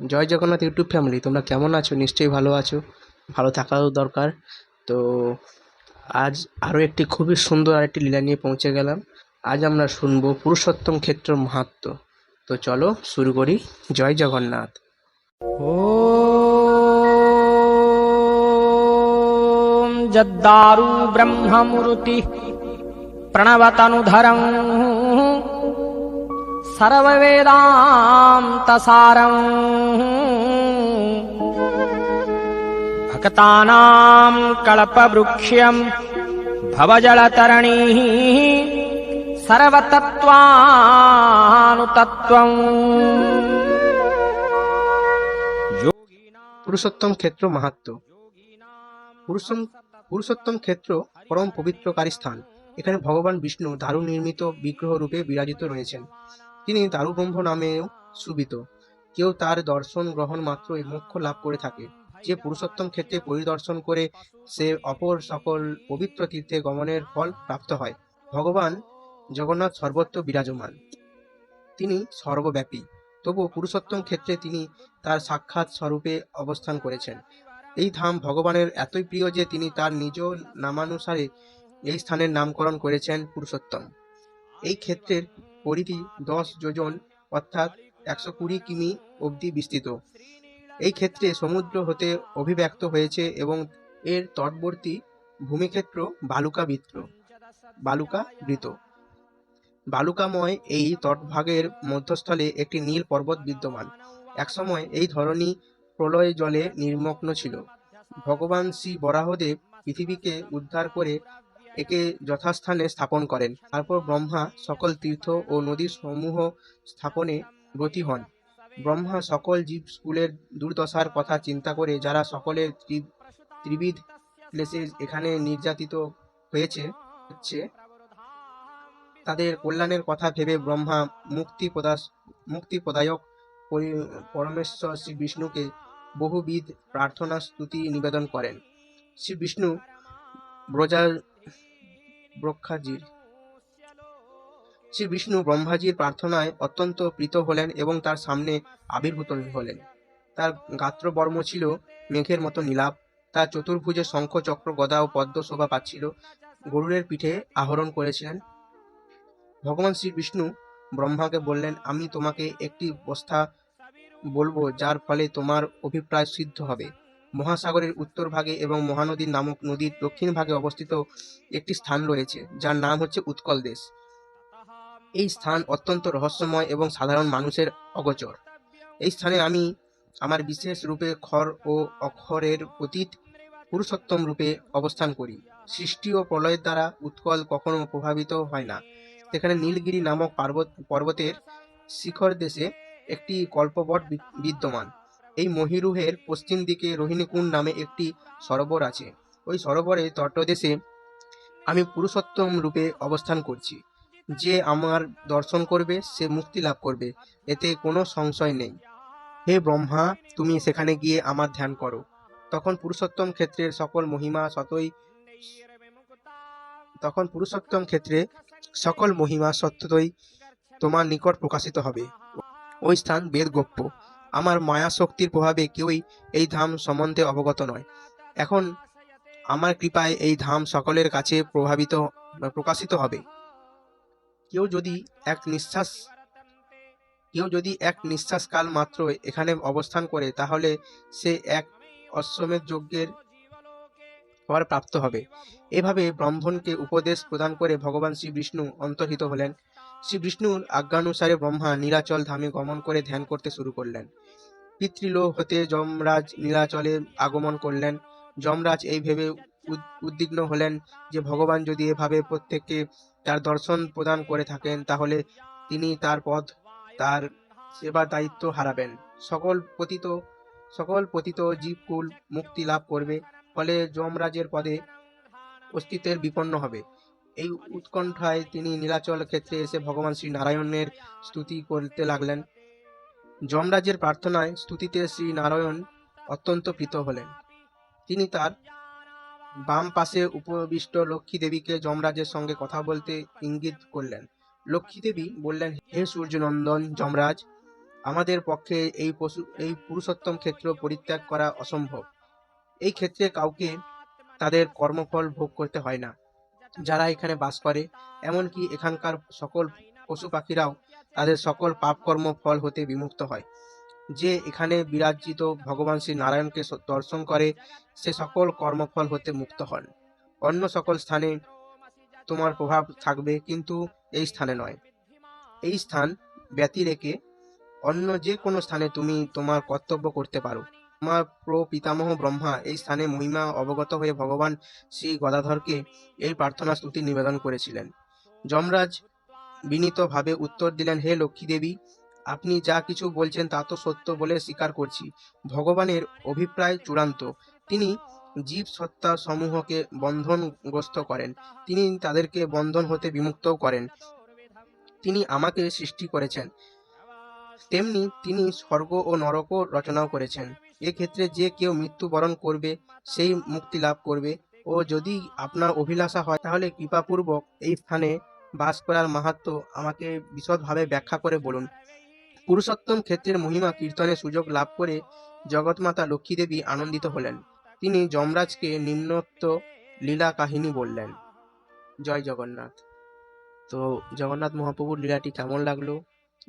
জয় Jagannath YouTube family তোমরা কেমন আছো নিশ্চয়ই ভালো আছো ভালো থাকাও দরকার তো আজ আরও একটি খুবই সুন্দর আরেকটি লীলা নিয়ে পৌঁছে গেলাম আজ আমরা শুনবো পুরুষোত্তম ক্ষেত্র মাহাত্ম তো চলো শুরু করি জয় জগন্নাথ ॐ जद्दारु ब्रह्ममूर्तिः प्रणवतनुधरम् सर्ववेदान्तसारम् भक्तानां कल्पवृक्ष्यम् भवजलतरणीः सर्वतत्त्वानुतत्त्वम् পুরুষোত্তম ক্ষেত্র মাহাত্ম পুরুষম পুরুষোত্তম ক্ষেত্র পরম পবিত্রকারী স্থান এখানে ভগবান বিষ্ণু দারু নির্মিত বিগ্রহ রূপে বিরাজিত রয়েছেন তিনি দারু ব্রহ্ম নামেও সুবিত। কেউ তার দর্শন গ্রহণ মাত্রই মোক্ষ লাভ করে থাকে। যে পুরুষোত্তম ক্ষেত্রে পরিদর্শন করে, সে অপর সকল পবিত্র তীর্থে গমনের ফল প্রাপ্ত হয়। ভগবান জগন্নাথ সর্বত্র বিরাজমান। তিনি সর্বব্যাপী তবু পুরুষোত্তম ক্ষেত্রে তিনি তার সাক্ষাৎ স্বরূপে অবস্থান করেছেন। এই ধাম ভগবানের এতই প্রিয় যে তিনি তার নিজ নামানুসারে এই স্থানের নামকরণ করেছেন পুরুষোত্তম। এই ক্ষেত্রের পরিধি দশ যোজন, অর্থাৎ একশো কুড়ি কিমি অবধি বিস্তৃত। এই ক্ষেত্রে সমুদ্র হতে অভিব্যক্ত হয়েছে এবং এর তটবর্তী ভূমিক্ষেত্র বালুকা বৃত্ত বালুকা বৃত বালুকাময় এই তটভাগের মধ্যস্থলে একটি নীল পর্বত বিদ্যমান। একসময় এই ধরনী প্রলয় জলে নির্মগ্ন ছিল। ভগবান শ্রী বরাহদেব পৃথিবীকে উদ্ধার করে একে যথাস্থানে স্থাপন করেন। তারপর ব্রহ্মা সকল তীর্থ ও নদী সমূহ স্থাপনে ব্রতী হন। ব্রহ্মা সকল জীব স্কুলের দুর্দশার কথা চিন্তা করে যারা সকলের ত্রিবিধ ক্লেশে এখানে নির্যাতিত হয়েছে, হচ্ছে, তাদের কল্যাণের কথা ভেবে ব্রহ্মা মুক্তি প্রদাস মুক্তি প্রদায়ক পরি- পরমেশ্বর শ্রী বিষ্ণুকে বহুবিধ প্রার্থনা, স্তুতি নিবেদন করেন। শ্রী বিষ্ণু ব্রজার ব্রক্ষাজির শ্রী বিষ্ণু ব্রহ্মাজির প্রার্থনায় অত্যন্ত প্রীত হলেন এবং তার সামনে আবির্ভূত হলেন। তার গাত্রবর্ম ছিল মেঘের মতো নীলাভ, তার চতুর্ভুজে শঙ্খ চক্র গদা ও পদ্ম শোভা পাচ্ছিল গরুরের পিঠে আহরণ করেছিলেন। ভগবান শ্রী বিষ্ণু ব্রহ্মাকে বললেন, আমি তোমাকে একটি বস্থা বলব যার ফলে তোমার অভিপ্রায় সিদ্ধ হবে। মহাসাগরের উত্তর ভাগে এবং মহানদী নামক নদীর দক্ষিণ ভাগে অবস্থিত একটি স্থান রয়েছে, যার নাম হচ্ছে উৎকল দেশ। এই স্থান অত্যন্ত রহস্যময় এবং সাধারণ মানুষের অগোচর। এই স্থানে আমি আমার বিশেষ রূপে খর ও অক্ষরের অতীত পুরুষোত্তম রূপে অবস্থান করি। সৃষ্টি ও প্রলয়ের দ্বারা উৎকল কখনো প্রভাবিত হয় না। সেখানে নীলগিরি নামক পার্বত পর্বতের শিখর দেশে একটি কল্পবট বিদ্যমান। এই মহিরুহের পশ্চিম দিকে রোহিণীকুণ্ড নামে একটি সরোবর আছে। ওই সরোবরে তটদেশে আমি পুরুষোত্তম রূপে অবস্থান করছি। যে আমার দর্শন করবে, সে মুক্তি লাভ করবে। এতে কোনো সংশয় নেই। হে ব্রহ্মা, তুমি সেখানে গিয়ে আমার ধ্যান করো। তখন পুরুষোত্তম ক্ষেত্রের সকল মহিমা সতই তখন পুরুষোত্তম ক্ষেত্রে সকল মহিমা সত্যতই তোমার নিকট প্রকাশিত হবে। ওই স্থান বেদ গোপ্য আমার মায়া শক্তির প্রভাবে কেউই এই ধাম সম্বন্ধে অবগত নয়। এখন আমার কৃপায় এই ধাম সকলের কাছে প্রভাবিত, প্রকাশিত হবে। কেউ যদি এক নিঃশ্বাস, কেউ যদি এক নিঃশ্বাস কাল মাত্র এখানে অবস্থান করে, তাহলে সে এক অশ্বমেধ যজ্ঞের ফল প্রাপ্ত হবে। এভাবে ব্রহ্মণকে উপদেশ প্রদান করে ভগবান শ্রী বিষ্ণু অন্তর্হিত হলেন। শ্রী বিষ্ণুর আজ্ঞানুসারে ব্রহ্মা নীলাচল ধামে গমন করে ধ্যান করতে শুরু করলেন। পিতৃলোক হতে যমরাজ নীলাচলে আগমন করলেন। যমরাজ এই ভেবে উদ- উদ্বিগ্ন হলেন যে ভগবান যদি এভাবে প্রত্যেককে তার দর্শন প্রদান করে থাকেন, তাহলে তিনি তার পদ তার সেবা দায়িত্ব হারাবেন। সকল পতিত সকল পতিত জীবকুল মুক্তি লাভ করবে, ফলে যমরাজের পদে অস্তিত্বের বিপন্ন হবে। এই উৎকণ্ঠায় তিনি নীলাচল ক্ষেত্রে এসে ভগবান শ্রী নারায়ণের স্তুতি করতে লাগলেন। যমরাজের প্রার্থনায় স্তুতিতে শ্রী নারায়ণ অত্যন্ত প্রীত হলেন। তিনি তার বাম পাশে উপবিষ্ট লক্ষ্মী দেবীকে যমরাজের সঙ্গে কথা বলতে ইঙ্গিত করলেন। লক্ষ্মী দেবী বললেন, হে সূর্যনন্দন, যমরাজ, আমাদের পক্ষে এই পশু, এই পুরুষোত্তম ক্ষেত্র পরিত্যাগ করা অসম্ভব। এই ক্ষেত্রে কাউকে তাদের কর্মফল ভোগ করতে হয় না। যারা এখানে বাস করে, এমনকি এখানকার সকল পশু পাখিরাও তাদের সকল পাপকর্ম ফল হতে বিমুক্ত হয়। যে এখানে বিরাজিত ভগবান শ্রী নারায়ণকে দর্শন করে, সে সকল কর্মফল হতে মুক্ত হন। অন্য সকল স্থানে তোমার প্রভাব থাকবে, কিন্তু এই স্থানে নয়। এই স্থান ব্যতি রেখে অন্য যে কোনো স্থানে তুমি তোমার কর্তব্য করতে পারো। তোমার প্র পিতামহ ব্রহ্মা এই স্থানে মহিমা অবগত হয়ে ভগবান শ্রী গদাধরকে এই প্রার্থনা স্তুতি নিবেদন করেছিলেন। যমরাজ বিনীতভাবে উত্তর দিলেন, হে লক্ষ্মী দেবী, আপনি যা কিছু বলছেন তা তো সত্য বলে স্বীকার করছি। ভগবানের অভিপ্রায় চূড়ান্ত। তিনি জীব সত্তা সমূহকে বন্ধনগ্রস্ত করেন। তিনি তাদেরকে বন্ধন হতে বিমুক্তও করেন। তিনি আমাকে সৃষ্টি করেছেন। তেমনি তিনি স্বর্গ ও নরকও রচনাও করেছেন। এক্ষেত্রে যে কেউ মৃত্যুবরণ করবে, সেই মুক্তি লাভ করবে। ও যদি আপনার অভিলাষা হয়, তাহলে কৃপাপূর্বক এই স্থানে বাস করার মাহাত্ম আমাকে বিশদভাবে ব্যাখ্যা করে বলুন। পুরুষোত্তম ক্ষেত্রের মহিমা কীর্তনের সুযোগ লাভ করে জগৎমাতা লক্ষ্মী দেবী আনন্দিত হলেন। তিনি যমরাজকে নিম্নোক্ত লীলা কাহিনী বললেন। জয় জগন্নাথ। তো জগন্নাথ মহাপ্রভুর লীলাটি কেমন লাগল?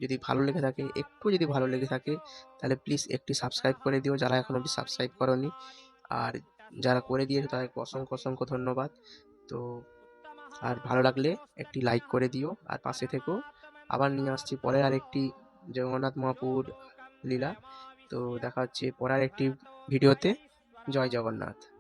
যদি ভালো লেগে থাকে, একটু যদি ভালো লেগে থাকে, তাহলে প্লিজ একটি সাবস্ক্রাইব করে দিও, যারা এখন অবধি সাবস্ক্রাইব করনি। আর যারা করে দিয়েছে, তাদেরকে অসংখ্য অসংখ্য ধন্যবাদ। তো আর ভালো লাগলে একটি লাইক করে দিও। আর পাশে থেকেও আবার নিয়ে আসছি পরের আরেকটি জগন্নাথ মহাপুর লীলা। তো দেখা হচ্ছে পরের একটি ভিডিওতে। জয় জগন্নাথ।